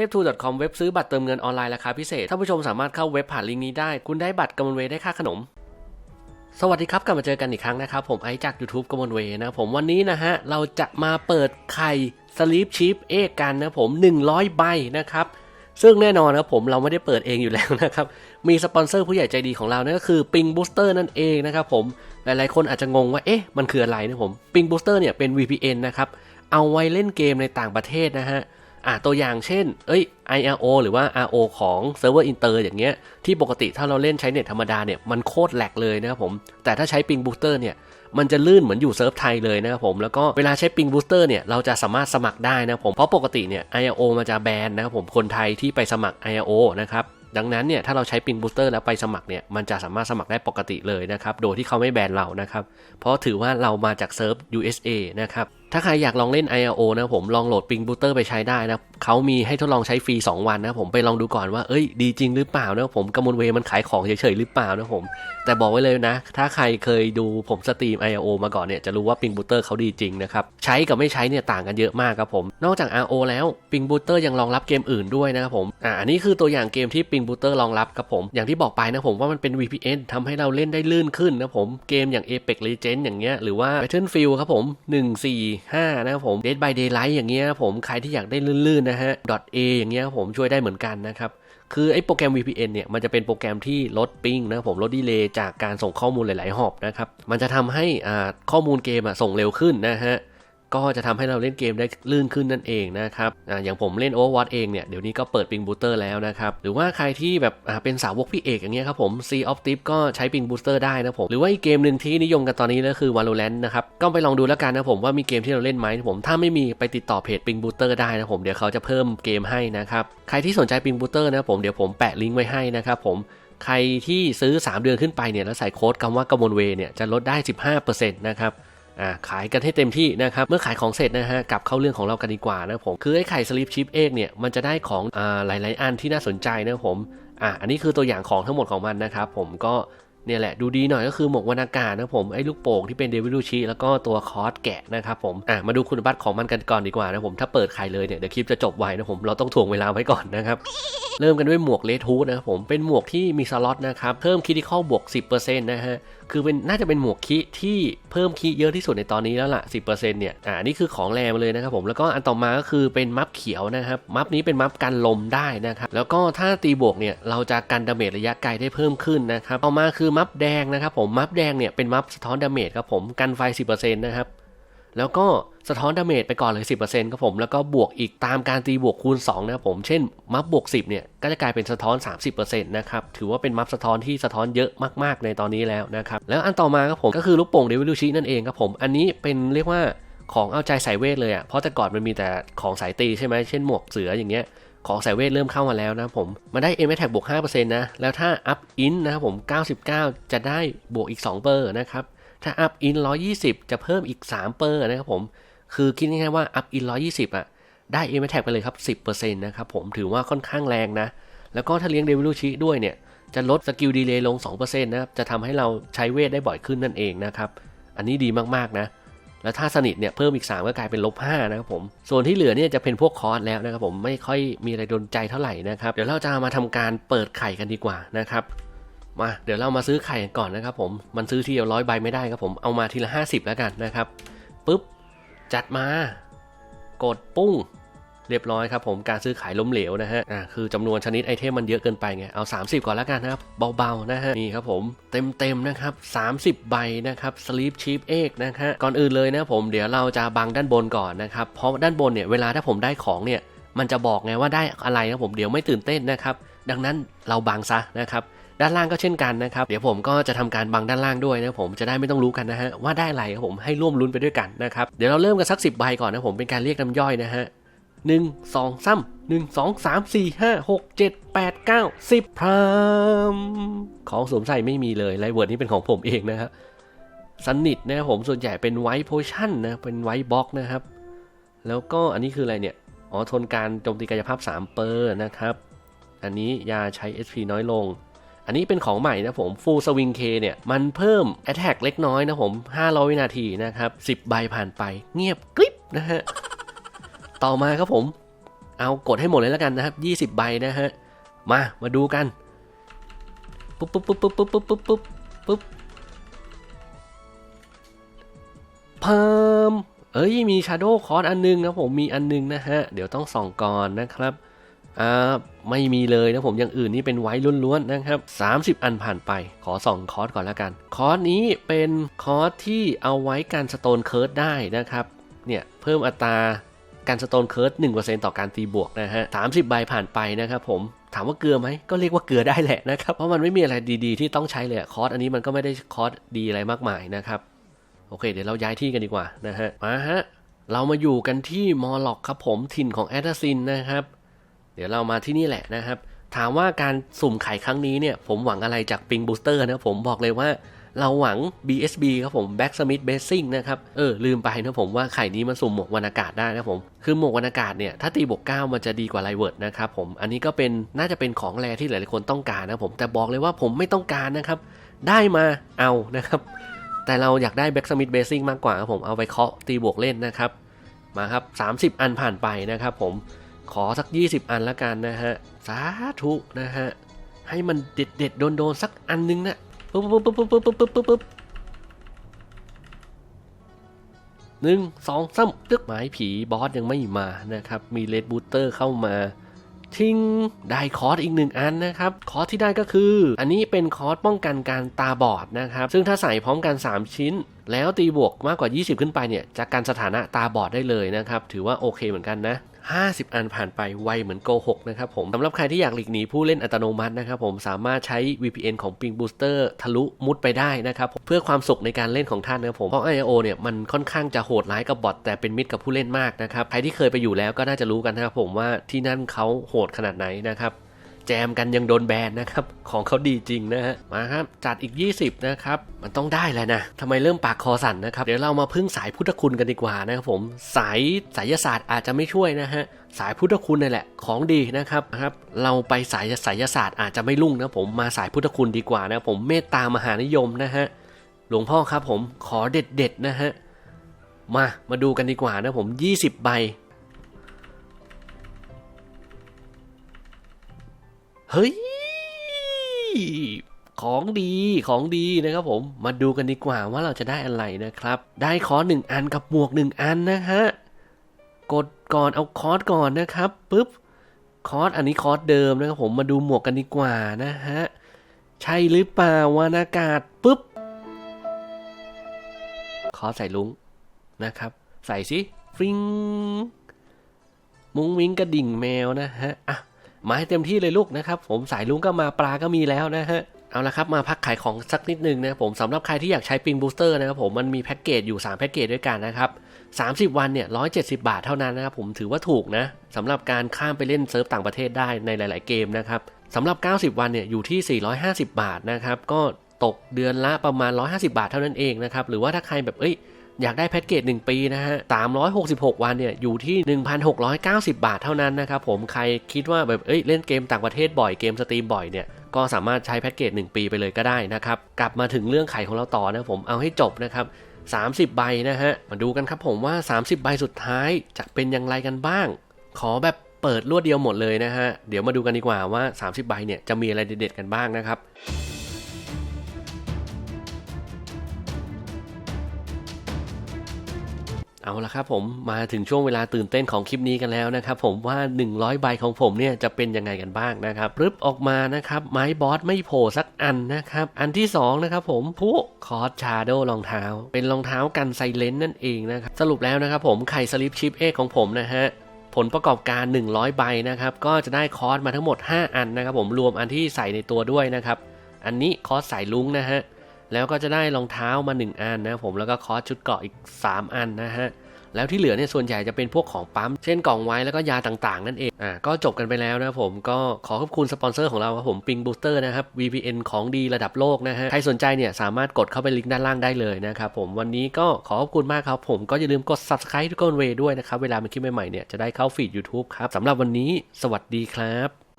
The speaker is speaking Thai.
ทพทู .com เว็บซื้อบัตรเติมเงินออนไลน์ราคาพิเศษท่านผู้ชมสามารถเข้าเว็บผ่านลิงก์นี้ได้ คุณได้บัตรกำมลเวย์ได้ค่าขนมสวัสดีครับกลับมาเจอกันอีกครั้งนะครับ ผมไอจาก YouTube กมลเวย์นะผมวันนี้นะฮะ เราจะมาเปิดไข่สลีปชิปเอกกันนะผม 100 ใบนะครับ ซึ่งแน่นอนนะผมเราไม่ได้เปิดเองอยู่แล้วนะครับ มีสปอนเซอร์ผู้ใหญ่ใจดีของเรานั่นก็คือปิงบูสเตอร์นั่นเองนะครับผมหลายๆคนอาจจะงงว่าเอ๊ะมันคืออะไรนะผมปิงบูสเตอร์เนี่ยเป็น VPN นะครับเอาไว้เล่นเกมในต่างประเทศนะฮะ อ่าตัวอย่างเช่น เอ้ย IRO หรือว่า RO ของเซิร์ฟเวอร์อินเตอร์อย่างเงี้ย ที่ปกติถ้าเราเล่นใช้เน็ตธรรมดาเนี่ย มันโคตรแหลกเลยนะครับผม แต่ถ้าใช้ปิงบูสเตอร์เนี่ย มันจะลื่นเหมือนอยู่เซิร์ฟไทยเลยนะครับผม แล้วก็เวลาใช้ปิงบูสเตอร์เนี่ย เราจะสามารถสมัครได้นะครับผม เพราะปกติเนี่ย IRO มันจะแบนนะครับผม คนไทยที่ไปสมัคร IRO นะครับดังนั้นเนี่ยถ้าเราใช้ปิงบูสเตอร์แล้วไปสมัครเนี่ยมันจะสามารถสมัครได้ปกติเลยนะครับ โดยที่เขาไม่แบนเรานะครับ เพราะถือว่าเรามาจากเซิร์ฟ USA นะครับ ถ้าใครอยากลองเล่น IRO นะผมลองโหลดปิงบูเตอร์ไปใช้ได้นะเขามีให้ทดลองใช้ฟรี 2 วันนะผมไปลองดูก่อนว่า เอ้ยดีจริงหรือเปล่านะผมกำมลเวมันขายของเฉยๆหรือเปล่านะผม แต่บอกไว้เลยนะ ถ้าใครเคยดูผมสตรีม IRO มาก่อนเนี่ยจะรู้ว่าปิงบูเตอร์เขาดีจริงนะครับ ใช้กับไม่ใช้เนี่ยต่างกันเยอะมากครับผม นอกจาก RO แล้วปิงบูเตอร์ยังรองรับเกมอื่นด้วยนะครับผมอ่าอันนี้คือตัวอย่างเกมที่ปิงบูเตอร์รองรับครับผมอย่างที่บอกไปนะผมว่ามันเป็น VPN ทำให้เราเล่นได้ลื่นขึ้นนะผมเกมอย่าง Apex Legends อย่างเงี้ยหรือว่า Battlefield ครับผม 1, 5 นะครับผม Dead by Daylight อย่างเงี้ยครับผมใครที่อยากได้ลื่นๆนะฮะ .a อย่างเงี้ยครับผมช่วยได้เหมือนกันนะครับคือไอ้โปรแกรม VPN เนี่ยมันจะเป็นโปรแกรมที่ลดปิงนะครับผมลดดีเลย์จากการส่งข้อมูลหลาย ๆ หอบนะครับ มันจะทำให้อ่าข้อมูลเกมอะส่งเร็วขึ้นนะฮะ ก็จะทำให้เราเล่นเกมได้ลื่นขึ้นนั่นเองนะครับออย่างผมเล่น Overwatch เองเนี่ย เดี๋ยวนี้ก็เปิดปิงบูสเตอร์แล้วนะครับ หรือว่าใครที่แบบเป็นสาวกพี่เอกอย่างเงี้ยครับผม Sea of Thieves ก็ใช้ปิงบูสเตอร์ได้นะผม หรือว่าอีกเกมหนึ่งที่นิยมกันตอนนี้ก็คือ Valorant นะครับ ก็ไปลองดูแล้วกันนะผมว่ามีเกมที่เราเล่นไหมผม ถ้าไม่มีไปติดต่อเพจปิงบูสเตอร์ได้นะผมเดี๋ยวเขาจะเพิ่มเกมให้นะครับใครที่สนใจปิงบูสเตอร์นะผมเดี๋ยวผมแปะลิงก์ไว้ให้นะครับผมใครที่ซื้อ 3 เดือนขึ้นไปเนี่ยแล้วใส่โค้ดคำว่ากมลเวเนี่ยจะลดได้ 15%นะครับ อ่าขายกันให้เต็มที่นะครับ เมื่อขายของเสร็จนะฮะกลับเข้าเรื่องของเรากันดีกว่านะผมคือไอ้ไข่สลิปชิปเอกเนี่ยมันจะได้ของอ่าหลาย ๆ อันที่น่าสนใจนะผมอ่าอันนี้คือตัวอย่างของทั้งหมดของมันนะครับผมก็เนี่ยแหละดูดีหน่อยก็คือหมวกวรรณกาศนะผมไอ้ลูกโป่งที่เป็นเดวิลูชิแล้วก็ตัวคอร์สแกะนะครับผมอะมาดูคุณสมบัติของมันกันก่อนดีกว่านะผมถ้าเปิดไข่เลยเนี่ยเดี๋ยวคลิปจะจบไวนะผมเราต้องถ่วงเวลาไว้ก่อนนะครับ เริ่มกันด้วยหมวกเลทูนะครับผมเป็นหมวกที่มีสล็อตนะครับเพิ่มคิดิคอลบวก 10%นะฮะ คือเป็นน่าจะเป็นหมวกคิที่เพิ่มคิเยอะที่สุดในตอนนี้แล้วล่ะ 10%เนี่ยอ่านี่คือของแรงมเลยนะครับผมแล้วก็อันต่อมาก็คือเป็นมัฟเขียวนะครับมัฟนี้เป็นมัฟกันลมได้นะครับแล้วก็ถ้าตีบวกเนี่ยเราจะกันดาเมจระยะไกลได้เพิ่มขึ้นนะครับต่อมาคือมัฟแดงนะครับผมมัฟแดงเนี่ยเป็นมัฟสะท้อนดาเมจครับผมกันไฟ 10%นะครับ แล้วก็สะท้อนดาเมจไปก่อนเลย 10%ครับผม แล้วก็บวกอีกตามการตีบวกคูณ 2 นะครับผม เช่น มัฟบวก 10 เนี่ย ก็จะกลายเป็นสะท้อน 30%นะครับ ถือว่าเป็นมัฟสะท้อนที่สะท้อนเยอะมาก ๆ ในตอนนี้แล้วนะครับ แล้วอันต่อมาครับผม ก็คือลูกโป่งเดวิลูชินั่นเองครับผม อันนี้เป็นเรียกว่าของเอาใจสายเวทเลยอะ่ะ เพราะแต่ก่อนมันมีแต่ของสายตีใช่ไหมเช่นหมวกเสืออย่างเงี้ย ของสายเวทเริ่มเข้ามาแล้วนะครับผมมันได้เอ็มแท็กบวก5%นะ แล้วถ้าอัพอินนะครับผม 99 จะได้บวกอีก2เปอร์นะครับ ถ้าอัพอิน120 จะเพิ่มอีก 3 เปอร์นะครับผม คือคิดง่ายๆว่าอัพอิน120 อะ ได้เอ็มแท็กไปเลยครับ 10%นะครับผมถือว่าค่อนข้างแรงนะ แล้วก็ถ้าเลี้ยงเดวิลูชิด้วยเนี่ย จะลดสกิลดีเลย์ลง 2%นะครับ จะทำให้เราใช้เวทได้บ่อยขึ้นนั่นเองนะครับ อันนี้ดีมากๆนะ แล้วถ้าสนิทเนี่ยเพิ่มอีก 3 ก็กลายเป็นลบ5นะครับผม ส่วนที่เหลือเนี่ยจะเป็นพวกคอร์สแล้วนะครับผมไม่ค่อยมีอะไรโดนใจเท่าไหร่นะครับเดี๋ยวเราจะมาทำการเปิดไข่กันดีกว่านะครับ มาเดี๋ยวเรามาซื้อไข่กันก่อนนะครับผมมันซื้อทีเดียวร้อยใบไม่ได้ครับผมเอามาทีละ 50 แล้วกันนะครับปุ๊บจัดมากดปุ้ง เรียบร้อยครับผมการซื้อขายล้มเหลวนะฮะอ่าคือจำนวนชนิดไอเทมมันเยอะเกินไปไงเอา 30 ก่อนแล้วกันนะครับเบาๆนะฮะนี่ครับผมเต็มๆนะครับ 30 ใบนะครับสลีปชีฟเอกนะฮะก่อนอื่นเลยนะผมเดี๋ยวเราจะบังด้านบนก่อนนะครับเพราะด้านบนเนี่ยเวลาถ้าผมได้ของเนี่ยมันจะบอกไงว่าได้อะไรนะผมเดี๋ยวไม่ตื่นเต้นนะครับดังนั้นเราบังซะนะครับ ด้านล่างก็เช่นกันนะครับ เดี๋ยวผมก็จะทำการบังด้านล่างด้วยนะผมจะได้ไม่ต้องรู้กันนะฮะว่าได้อะไรครับผมให้ร่วมลุ้นไปด้วยกันนะครับเดี๋ยวเราเริ่มกันสักสิบใบก่อนนะผมเป็นการเรียกน้ำย่อยนะฮะหนึ่งสองสามหนึ่งสองสามสี่ห้าหกเจ็ดแปดเก้าสิบพรามของสวมใส่ไม่มีเลยไลท์เวิร์ดนี้เป็นของผมเองนะครับสนิทนะครับผมส่วนใหญ่เป็นไวท์โพชั่นนะเป็นไวท์บ็อกนะครับ แล้วก็อันนี้คืออะไรเนี่ย อ๋อ ทนการโจมตีกายภาพ 3 เปอร์นะครับ อันนี้ยาใช้ HP น้อยลง อันนี้เป็นของใหม่นะผม Full Swing K เนี่ย มันเพิ่ม Attack เล็กน้อยนะผม 500 วินาทีนะครับ 10 ใบผ่านไป เงียบกริบนะฮะ ต่อมาครับผม เอากดให้หมดเลยแล้วกันนะครับ 20 ใบนะฮะ มา มาดูกัน ปุ๊บปุ๊บปุ๊บปุ๊บปุ๊บปุ๊บปุ๊บปุ๊บปุ๊บเพิ่มเอ้ย มีชาโดว์คอร์สอันนึงนะผม มีอันนึงนะฮะ เดี๋ยวต้องส่องก่อนนะครับ อ่าไม่มีเลยนะผมอย่างอื่นนี่เป็นไว้ล้วนๆนะครับ 30 อันผ่านไป ขอส่องคอร์สก่อนแล้วกัน คอร์สนี้เป็นคอร์สที่เอาไว้การสโตนเคิร์ดได้นะครับ เนี่ยเพิ่มอัตราการสโตนเคิร์ด1%ต่อการตีบวกนะฮะ 30 ใบผ่านไปนะครับผมถามว่าเกลือไหมก็เรียกว่าเกลือได้แหละนะครับ เพราะมันไม่มีอะไรดีๆ ที่ต้องใช้เลยคอร์สอันนี้มันก็ไม่ได้คอร์สดีอะไรมากมายนะครับโอเค เดี๋ยวเราย้ายที่กันดีกว่านะฮะมาฮะเรามาอยู่กันที่มอลล็อกครับผมถิ่นของแอตซินนะครับ เดี๋ยวเรามาที่นี่แหละนะครับ ถามว่าการสุ่มไข่ครั้งนี้เนี่ย ผมหวังอะไรจากปิงบูสเตอร์นะผมบอกเลยว่าเราหวัง BSB ครับผม Back Smith Basing นะครับ เออ ลืมไปนะผมว่าไข่นี้มันสุ่มหมวกวรรณากาศได้นะผม คือหมวกวรรณากาศเนี่ย ถ้าตีบวก 9 มันจะดีกว่าไลเวิร์ดนะครับผม อันนี้ก็เป็นน่าจะเป็นของแรที่หลายๆคนต้องการนะผม แต่บอกเลยว่าผมไม่ต้องการนะครับ ได้มาเอานะครับ แต่เราอยากได้ Back Smith Basing มากกว่าครับผมเอาไปเคาะตีบวกเล่นนะครับ มาครับ 30 อันผ่านไปนะครับผม ขอสัก 20 อันละกันนะฮะ สาธุนะฮะ ให้มันเด็ดเด็ดโดนโดนๆสักอันนึงนะปุ๊บปุ๊บปุ๊บปุ๊บปุ๊บปุ๊บปุ๊บปุ๊บหนึ่งสองสามตึกหมายผีบอสยังไม่มานะครับ มีเลดบูเตอร์เข้ามาทิ้งได้คอร์สอีกหนึ่งอันนะครับ คอร์สที่ได้ก็คือ อันนี้เป็นคอร์สป้องกันการตาบอดนะครับ ซึ่งถ้าใส่พร้อมกัน 3 ชิ้น แล้วตีบวกมากกว่า 20 ขึ้นไปเนี่ยจะกันสถานะตาบอดได้เลยนะครับ ถือว่าโอเคเหมือนกันนะ 50 อันผ่านไปไวเหมือนโกหกนะครับผมสำหรับใครที่อยากหลีกหนีผู้เล่นอัตโนมัตินะครับผมสามารถใช้ VPN ของ Ping Booster ทะลุมุดไปได้นะครับเพื่อความสุขในการเล่นของท่านนะครับผมเพราะ IO เนี่ยมันค่อนข้างจะโหดร้ายกับบอทแต่เป็นมิตรกับผู้เล่นมากนะครับใครที่เคยไปอยู่แล้วก็น่าจะรู้กันนะครับผมว่าที่นั่นเขาโหดขนาดไหนนะครับ จมกันยังโดนแบนนะครับ ของเขาดีจริงนะฮะ มาครับ จัดอีก 20 นะครับ มันต้องได้แล้วนะทำไมเริ่มปากคอสั่นนะครับ เดี๋ยวเรามาพึ่งสายพุทธคุณกันดีกว่านะครับผม สายสายศาสตร์อาจจะไม่ช่วยนะฮะ สายพุทธคุณนี่แหละ ของดีนะครับครับ เราไปสายสายศาสตร์อาจจะไม่รุ่งนะผม มาสายพุทธคุณดีกว่านะผม เมตตามหานิยมนะฮะ หลวงพ่อครับผม ขอเด็ดเด็ดๆนะฮะ มา มาดูกันดีกว่านะผม 20 ใบ เฮ้ย ของดีของดีนะครับผม มาดูกันดีกว่าว่าเราจะได้อะไรนะครับ ได้คอร์สหนึ่งอันกับหมวกหนึ่งอันนะฮะ กดก่อนเอาคอร์สก่อนนะครับปุ๊บ คอร์สอันนี้คอร์สเดิมนะครับผม มาดูหมวกกันดีกว่านะฮะ ใช่หรือเปล่าวานอากาศปุ๊บ คอร์สใส่ลุงนะครับ ใส่สิฟริงมุ้งมิ้งกระดิ่งแมวนะฮะ อะ มาให้เต็มที่เลยลูกนะครับ ผมสายลุงก็มาปลาก็มีแล้วนะฮะเอาละครับมาพักขายของสักนิดนึงนะผมสำหรับใครที่อยากใช้ปิงบูสเตอร์นะครับผมมันมีแพ็กเกจอยู่ 3 แพ็กเกจด้วยกันนะครับ 30 วันเนี่ย 170 บาทเท่านั้นนะครับผมถือว่าถูกนะสำหรับการข้ามไปเล่นเซิร์ฟต่างประเทศได้ในหลาย ๆ เกมนะครับสำหรับ 90 วันเนี่ยอยู่ที่ 450 บาทนะครับก็ตกเดือนละประมาณ 150 บาทเท่านั้นเองนะครับหรือว่าถ้าใครแบบเอ้ย อยากได้แพ็กเกจ 1 ปีนะฮะ 366 วันเนี่ยอยู่ที่ 1,690 บาทเท่านั้นนะครับผมใครคิดว่าแบบเอ้ยเล่นเกมต่างประเทศบ่อยเกมสตรีมบ่อยเนี่ยก็สามารถใช้แพ็กเกจ 1 ปีไปเลยก็ได้นะครับ กลับมาถึงเรื่องไขของเราต่อนะผมเอาให้จบนะครับ30 ใบนะฮะ มาดูกันครับผมว่า 30 ใบสุดท้ายจะเป็นอย่างไรกันบ้าง ขอแบบเปิดรวดเดียวหมดเลยนะฮะ เดี๋ยวมาดูกันดีกว่าว่า 30 ใบเนี่ยจะมีอะไรเด็ดๆกันบ้างนะครับ เอาละครับผมมาถึงช่วงเวลาตื่นเต้นของคลิปนี้กันแล้วนะครับผมว่า 100 ใบของผมเนี่ยจะเป็นยังไงกันบ้างนะครับรึบออกมานะครับไม้บอสไม่โผล่สักอันนะครับอันที่2นะครับผมผู้คอสชาโดรองเท้า เป็นรองเท้ากันไซเลนนั่นเองนะครับสรุปแล้วนะครับผมไข่สลิปชิปเอกของผมนะฮะผลประกอบการ 100 ใบนะครับก็จะได้คอสมาทั้งหมด 5 อันนะครับผมรวมอันที่ใส่ในตัวด้วยนะครับอันนี้คอร์สสายลุงนะฮะแล้วก็จะได้รองเท้ามา 1 อันนะครับผมแล้วก็คอสชุดเกราะอีก 3 อันนะฮะ แล้วที่เหลือเนี่ยส่วนใหญ่จะเป็นพวกของปั๊ม เช่นกล่องไว้แล้วก็ยาต่างๆ นั่นเอง อ่า ก็จบกันไปแล้วนะผม ก็ขอขอบคุณสปอนเซอร์ของเราครับผม Ping Booster นะครับ VPN ของดีระดับโลกนะฮะ ใครสนใจเนี่ยสามารถกดเข้าไปลิงก์ด้านล่างได้เลยนะครับผม วันนี้ก็ขอขอบคุณมากครับผม ก็อย่าลืมกด subscribe ทุกคนเวด้วยนะครับ เวลามีคลิปใหม่ๆเนี่ยจะได้เข้าฟีด YouTube ครับสำหรับวันนี้ สวัสดีครับ